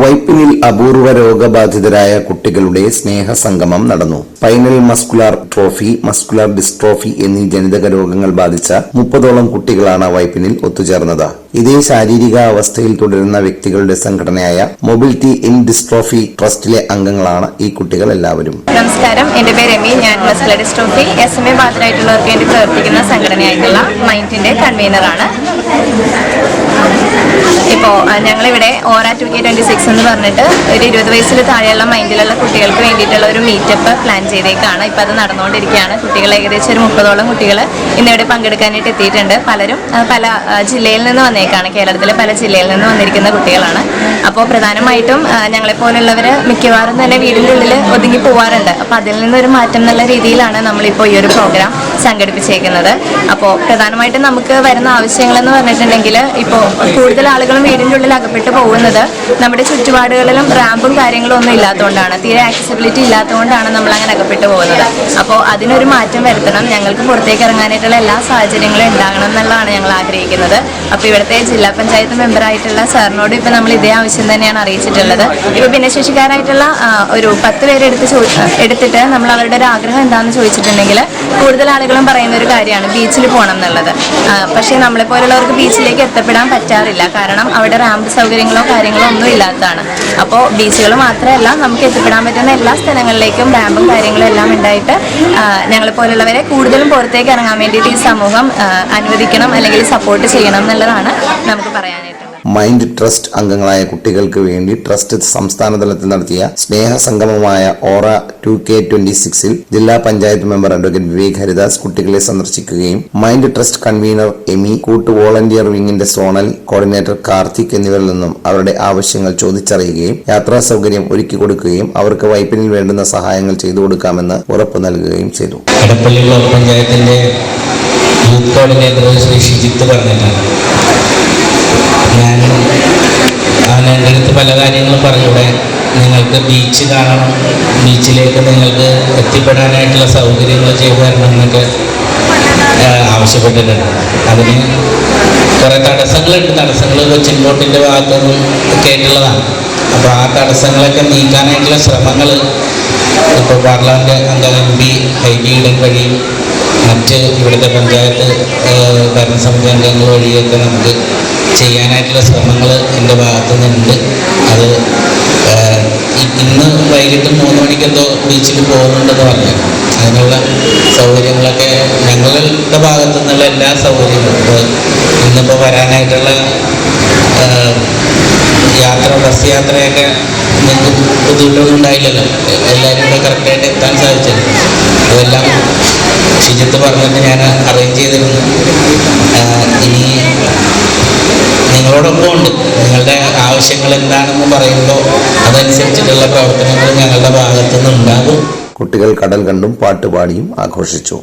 വൈപ്പിനിൽ അപൂർവ രോഗബാധിതരായ കുട്ടികളുടെ സ്നേഹസംഗമം നടന്നു. Spinal muscular atrophy muscular dystrophy എന്നീ ജനിതക രോഗങ്ങൾ ബാധിച്ച മുപ്പതോളം കുട്ടികളാണ് വൈപ്പിനിൽ ഒത്തുചേർന്നത്. ഇതേ ശാരീരിക അവസ്ഥയിൽ തുടരുന്ന വ്യക്തികളുടെ സംഘടനയായ മൊബിലിറ്റി ഇൻ ഡിസ്ട്രോഫി ട്രസ്റ്റിലെ അംഗങ്ങളാണ് ഈ കുട്ടികൾ എല്ലാവരും. നമസ്കാരം. എന്റെ പേര് എമി ഞാൻ muscular dystrophy S M A ബാധിതരായിട്ടുള്ളവർക്ക് വേണ്ടി പ്രവർത്തിക്കുന്ന സംഘടനയായിട്ടുള്ള മൈൻഡിന്റെ കൺവീനറാണ്. ഇപ്പോൾ ഞങ്ങളിവിടെ aura two K twenty six എന്ന് പറഞ്ഞിട്ട് ഒരു ഇരുപത് വയസ്സിൽ താഴെയുള്ള മൈൻഡിലുള്ള കുട്ടികൾക്ക് വേണ്ടിയിട്ടുള്ള ഒരു മീറ്റപ്പ് പ്ലാൻ ചെയ്തേക്കാണ്. ഇപ്പോൾ അത് നടന്നുകൊണ്ടിരിക്കുകയാണ്. കുട്ടികൾ ഏകദേശം ഒരു മുപ്പതോളം കുട്ടികൾ ഇന്നിവിടെ പങ്കെടുക്കാനായിട്ട് എത്തിയിട്ടുണ്ട്. പലരും പല ജില്ലയിൽ നിന്ന് വന്നേക്കാണ്. കേരളത്തിലെ പല ജില്ലയിൽ നിന്ന് വന്നിരിക്കുന്ന കുട്ടികളാണ്. അപ്പോൾ പ്രധാനമായിട്ടും ഞങ്ങളെപ്പോലുള്ളവർ മിക്കവാറും തന്നെ വീടിന്റെ ഉള്ളിൽ ഒതുങ്ങി പോവാറുണ്ട്. അപ്പോൾ അതിൽ നിന്നൊരു മാറ്റം എന്നുള്ള രീതിയിലാണ് നമ്മളിപ്പോൾ ഈ ഒരു പ്രോഗ്രാം സംഘടിപ്പിച്ചേക്കുന്നത്. അപ്പോൾ പ്രധാനമായിട്ടും നമുക്ക് വരുന്ന ആവശ്യങ്ങളെന്ന് പറഞ്ഞിട്ടുണ്ടെങ്കിൽ ഇപ്പോൾ കൂടുതൽ ആളുകളും വീടിന്റെ ഉള്ളിൽ അകപ്പെട്ട് പോകുന്നത് നമ്മുടെ ചുറ്റുപാടുകളിലും റാമ്പും കാര്യങ്ങളും ഒന്നും ഇല്ലാത്തതുകൊണ്ടാണ്. തീരെ ആക്സസിബിലിറ്റി ഇല്ലാത്തതുകൊണ്ടാണ് നമ്മൾ അങ്ങനെ അകപ്പെട്ട് പോകുന്നത്. അപ്പോൾ അതിനൊരു മാറ്റം വരുത്തണം. ഞങ്ങൾക്ക് പുറത്തേക്ക് ഇറങ്ങാനായിട്ടുള്ള എല്ലാ സാഹചര്യങ്ങളും ഉണ്ടാകണം എന്നുള്ളതാണ് ഞങ്ങൾ ആഗ്രഹിക്കുന്നത്. അപ്പോൾ ഇവിടുത്തെ ജില്ലാ പഞ്ചായത്ത് മെമ്പറായിട്ടുള്ള സാറിനോട് ഇപ്പോൾ നമ്മൾ ഇതേ ആവശ്യം തന്നെയാണ് അറിയിച്ചിട്ടുള്ളത്. ഇപ്പോൾ ഭിന്നശേഷിക്കാരായിട്ടുള്ള ഒരു പത്ത് പേരെടുത്ത് എടുത്തിട്ട് നമ്മൾ അവരുടെ ഒരു ആഗ്രഹം എന്താണെന്ന് ചോദിച്ചിട്ടുണ്ടെങ്കിൽ കൂടുതൽ ആളുകളും പറയുന്ന ഒരു കാര്യമാണ് ബീച്ചിൽ പോകണം എന്നുള്ളത്. പക്ഷേ നമ്മളെ പോലുള്ളവർക്ക് ബീച്ചിലേക്ക് എത്തപ്പെടാൻ പറ്റാറില്ല. കാരണം അവിടെ റാമ്പ് സൗകര്യങ്ങളോ കാര്യങ്ങളോ ഒന്നും ഇല്ലാത്തതാണ്. അപ്പോൾ ബീച്ചുകൾ മാത്രമല്ല നമുക്ക് എത്തിപ്പെടാൻ പറ്റുന്ന എല്ലാ സ്ഥലങ്ങളിലേക്കും റാമ്പും കാര്യങ്ങളും എല്ലാം ഉണ്ടായിട്ട് ഞങ്ങളെ പോലുള്ളവരെ കൂടുതലും പുറത്തേക്ക് ഇറങ്ങാൻ വേണ്ടിയിട്ട് ഈ സമൂഹം അനുവദിക്കണം അല്ലെങ്കിൽ സപ്പോർട്ട് ചെയ്യണം എന്നുള്ളതാണ് നമുക്ക് പറയാനായിട്ടുള്ളത് മൈൻഡ് ട്രസ്റ്റ് അംഗങ്ങളായ കുട്ടികൾക്ക് വേണ്ടി ട്രസ്റ്റ് സംസ്ഥാന തലത്തിൽ നടത്തിയ സ്നേഹസംഗമമായ ഓറ ടു കെ ട്വന്റി സിക്സിൽ ജില്ലാ പഞ്ചായത്ത് മെമ്പർ അഡ്വക്കേറ്റ് വിവേക് ഹരിദാസ് കുട്ടികളെ സന്ദർശിക്കുകയും മൈൻഡ് ട്രസ്റ്റ് കൺവീനർ എമി കൂട്ട് വോളണ്ടിയർ വിങ്ങിന്റെ സോണൽ കോർഡിനേറ്റർ കാർത്തിക് എന്നിവരിൽ നിന്നും അവരുടെ ആവശ്യങ്ങൾ ചോദിച്ചറിയുകയും യാത്രാ സൗകര്യം ഒരുക്കി കൊടുക്കുകയും അവർക്ക് വൈപ്പിനിൽ വേണ്ടുന്ന സഹായങ്ങൾ ചെയ്തു കൊടുക്കാമെന്ന് ഉറപ്പ് നൽകുകയും ചെയ്തു. പഞ്ചായത്തിന്റെ യൂത്ത് കോർഡിനേറ്റർ ശ്രീ ഷിജിത്ത് പറഞ്ഞിട്ടാണ് ഞാൻ അവൻ എന്റെ അടുത്ത് പല കാര്യങ്ങളും പറഞ്ഞൂടെ. നിങ്ങൾക്ക് ബീച്ച് കാണണം. ബീച്ചിലേക്ക് നിങ്ങൾക്ക് എത്തിപ്പെടാനായിട്ടുള്ള സൗകര്യങ്ങൾ ചെയ്തു തരണം എന്നൊക്കെ ആവശ്യപ്പെട്ടിട്ടുണ്ട്. അതിന് കുറേ തടസ്സങ്ങളുണ്ട്. തടസ്സങ്ങൾ കൊച്ചിൻ ബോട്ടിന്റെ ഭാഗത്തുനിന്നും കേട്ടുള്ളതാണ് അപ്പോൾ ആ തടസ്സങ്ങളൊക്കെ നീക്കാനായിട്ടുള്ള ശ്രമങ്ങൾ ഇപ്പോൾ പാർലമെന്റ് അംഗം എം പി ഹൈബിയുടെ വഴിയും മറ്റ് ഇവിടുത്തെ പഞ്ചായത്ത് ഭരണസമിതി അംഗങ്ങൾ വഴിയൊക്കെ നമുക്ക് ചെയ്യാനായിട്ടുള്ള ശ്രമങ്ങൾ എന്റെ ഭാഗത്തു നിന്നുണ്ട്. അത് ഇന്ന് വൈകിട്ട് മൂന്ന് മണിക്കെന്തോ ബീച്ചിൽ പോകുന്നുണ്ടെന്ന് പറഞ്ഞു. അതിനുള്ള സൗകര്യങ്ങളൊക്കെ ഞങ്ങളുടെ ഭാഗത്തു നിന്നുള്ള എല്ലാ സൗകര്യങ്ങളും. ഇപ്പോൾ ഇന്നിപ്പോൾ വരാനായിട്ടുള്ള യാത്ര ബസ് യാത്രയൊക്കെ നിങ്ങൾക്ക് ബുദ്ധിമുട്ടൊന്നും ഉണ്ടായില്ലല്ലോ. എല്ലാവരും കൂടെ കറക്റ്റായിട്ട് എത്താൻ സാധിച്ചത് അതെല്ലാം ശുചിത്വ പറഞ്ഞിട്ട് ഞാൻ അറേഞ്ച് ചെയ്തിരുന്നു. ഇനി നിങ്ങളോടൊപ്പം ഉണ്ട്. നിങ്ങളുടെ ആവശ്യങ്ങൾ എന്താണെന്ന് പറയുമ്പോൾ അതനുസരിച്ചിട്ടുള്ള പ്രവർത്തനങ്ങൾ ഞങ്ങളുടെ ഭാഗത്തു നിന്ന് ഉണ്ടാകും കുട്ടികൾ കടൽ കണ്ടും പാട്ടുപാടിയും ആഘോഷിച്ചു.